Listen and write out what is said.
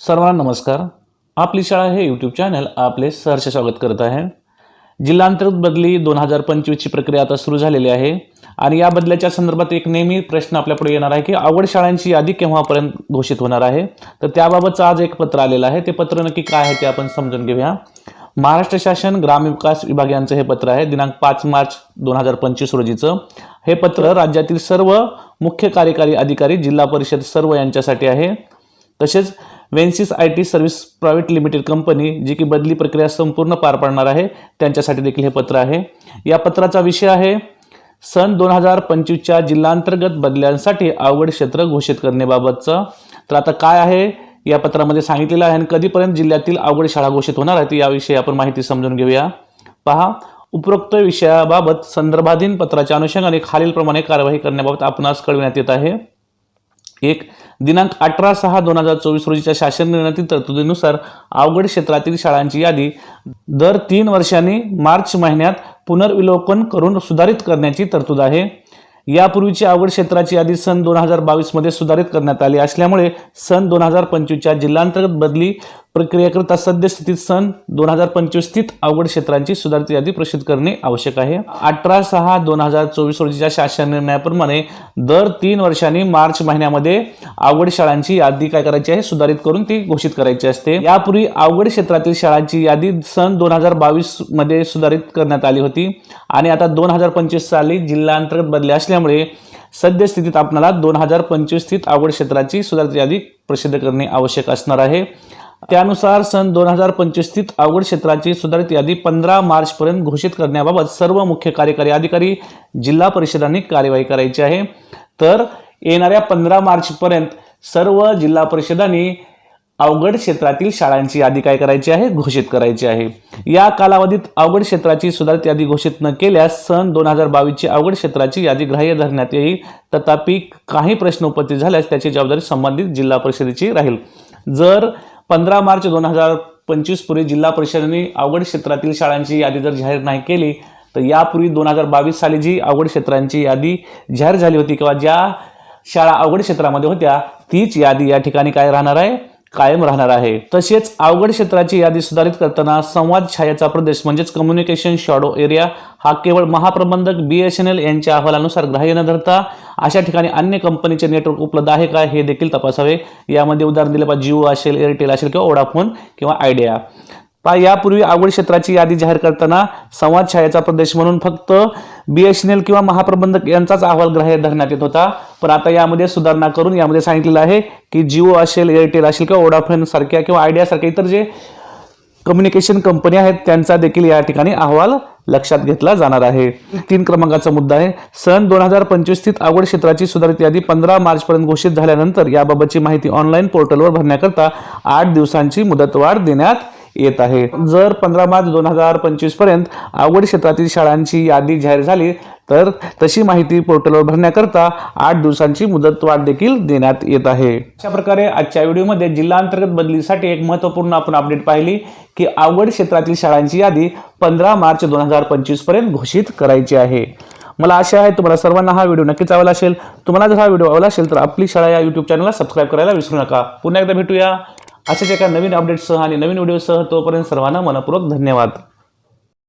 सर्वांना नमस्कार. आपली शाळा हे यूट्यूब चॅनल आपले सहर्ष स्वागत करत आहे. जिल्हांतर्गत बदली दोन हजार पंचवीसची प्रक्रिया आता सुरू झालेली आहे आणि या बदल्याच्या संदर्भात एक नेहमी प्रश्न आपल्यापुढे येणार आहे की आवड शाळांची यादी केव्हापर्यंत घोषित होणार आहे? तर त्याबाबतचं आज एक पत्र आलेलं आहे. ते पत्र नक्की काय आहे ते आपण समजून घेऊया. महाराष्ट्र शासन ग्रामविकास विभाग यांचं हे पत्र आहे. दिनांक पाच मार्च दोन हजार पंचवीस रोजीचं. हे पत्र राज्यातील सर्व मुख्य कार्यकारी अधिकारी जिल्हा परिषद सर्व यांच्यासाठी आहे. तसेच Vensys I T service private limited company जी की बदली प्रक्रिया संपूर्ण पार पाडणार आहे त्यांच्यासाठी देखील हे पत्र आहे. या पत्राचा विषय आहे सन दोन हजार पंचवीसच्या जिल्हांतर्गत बदल्यांसाठी आवड क्षेत्र घोषित करण्याबाबतचं. तर आता काय आहे या पत्रामध्ये सांगितलेलं आहे आणि कधीपर्यंत जिल्ह्यातील आवड शाळा घोषित होणार आहेत याविषयी आपण माहिती समजून घेऊया. पहा उपरोक्त विषयाबाबत संदर्भाधीन पत्राच्या अनुषंगाने खालीलप्रमाणे कारवाई करण्याबाबत आपणास कळविण्यात येत आहे. एक दिनांक अठरा सहा दोन हजार चोवीस रोजीच्या शासन निर्णयातील तरतुदीनुसार अवघड क्षेत्रातील शाळांची यादी दर तीन वर्षांनी मार्च महिन्यात पुनर्विलोकन करून सुधारित करण्याची तरतूद आहे. यापूर्वीची अवघड क्षेत्राची यादी सन दोन हजार बावीसमध्ये सुधारित करण्यात आली असल्यामुळे सन दोन हजार पंचवीसच्या जिल्हांतर्गत बदली प्रक्रियेकरिता सद्यस्थितीत सन दोन हजार पंचवीस स्थित अवघड क्षेत्रांची सुधारित यादी प्रसिद्ध करणे आवश्यक आहे. अठरा सहा दोन हजार चोवीस रोजीच्या शासन निर्णयाप्रमाणे दर तीन वर्षांनी मार्च महिन्यामध्ये अवघड शाळांची यादी काय करायची आहे सुधारित करून ती घोषित करायची असते. यापूर्वी अवघड क्षेत्रातील शाळांची यादी सन दोन हजार बावीसमध्ये सुधारित करण्यात आली होती आणि आता दोन हजार पंचवीस साली जिल्हा अंतर्गत बदले असल्यामुळे सद्यस्थितीत आपल्याला दोन हजार पंचवीस स्थित अवघड क्षेत्राची सुधारित यादी प्रसिद्ध करणे आवश्यक असणार आहे. त्यानुसार सन दोन हजार पंचवीस स्थित अवघड क्षेत्राची सुधारित यादी पंधरा मार्चपर्यंत घोषित करण्याबाबत सर्व मुख्य कार्यकारी अधिकारी जिल्हा परिषदांनी कार्यवाही करायची आहे. तर येणाऱ्या पंधरा मार्चपर्यंत सर्व जिल्हा परिषदांनी अवघड क्षेत्रातील शाळांची यादी काय करायची आहे? घोषित करायची आहे. या कालावधीत अवघड क्षेत्राची सुधारित यादी घोषित न केल्यास सन दोन हजार बावीसची अवघड क्षेत्राची यादी ग्राह्य धरण्यात येईल. तथापि काही प्रश्न उपस्थित झाल्यास त्याची जबाबदारी संबंधित जिल्हा परिषदेची राहील. जर पंधरा मार्च दोन हजार पंचवीसपूर्वी जिल्हा परिषदेने अवघड क्षेत्रातील शाळांची यादी जर जाहीर नाही केली तर यापूर्वी दोन हजार बावीस साली जी अवघड क्षेत्रांची यादी जाहीर झाली होती किंवा ज्या शाळा अवघड क्षेत्रामध्ये होत्या तीच यादी या ठिकाणी काय राहणार आहे? कायम राहणार आहे. तसेच अवघड क्षेत्राची यादी सुधारित करताना संवाद छायाचा प्रदेश म्हणजेच कम्युनिकेशन शॉडो एरिया हा केवळ महाप्रबंधक बी एस एन एल यांच्या अहवालानुसार ग्राह्य न धरता अशा ठिकाणी अन्य कंपनीचे नेटवर्क उपलब्ध आहे का हे देखील तपासावे. यामध्ये उदाहरण दिले पाहिजे जिओ असेल एअरटेल असेल किंवा ओडाफोन किंवा आयडिया पहा यापूर्वी आवड क्षेत्राची यादी जाहीर करताना संवाद छायाचा प्रदेश म्हणून फक्त बी एस एन एल किंवा महाप्रबंधक यांचाच अहवाल ग्राह्य धरण्यात येत होता. पण आता यामध्ये सुधारणा करून यामध्ये सांगितलेलं आहे की जिओ असेल एअरटेल असेल किंवा ओडाफोन सारख्या किंवा आयडिया सारख्या इतर जे कम्युनिकेशन कंपनी आहेत त्यांचा देखील या ठिकाणी अहवाल लक्षात घेतला जाणार आहे. तीन क्रमांकाचा मुद्दा आहे. सन दोन हजार पंचवीस स्थित आवड क्षेत्राची सुधारित यादी पंधरा मार्चपर्यंत घोषित झाल्यानंतर याबाबतची माहिती ऑनलाईन पोर्टलवर भरण्याकरता आठ दिवसांची मुदतवाढ देण्यात येत आहे. जर पंधरा मार्च दोन हजार पंचवीसपर्यंत आवड क्षेत्रातील शाळांची यादी जाहीर झाली तर तशी माहिती पोर्टलवर भरण्याकरता आठ दिवसांची मुदतवाढ देखील देण्यात येत आहे. अशा प्रकारे आजच्या व्हिडिओमध्ये जिल्हा अंतर्गत बदलीसाठी एक महत्त्वपूर्ण आपण अपडेट पाहिली की आवड क्षेत्रातील शाळांची यादी पंधरा मार्च दोन हजार पंचवीसपर्यंत घोषित करायची आहे. मला आशा आहे तुम्हाला सर्वांना हा व्हिडिओ नक्कीच आवडला असेल. तुम्हाला जर हा व्हिडिओ आवडला असेल तर आपली शाळा या यूट्यूब चॅनलला सबस्क्राईब करायला विसरू नका. पुन्हा एकदा भेटूया. अशाच एका नवीन अपडेटसह आणि नवीन व्हिडिओसह तोपर्यंत सर्वांना मनपूर्वक धन्यवाद.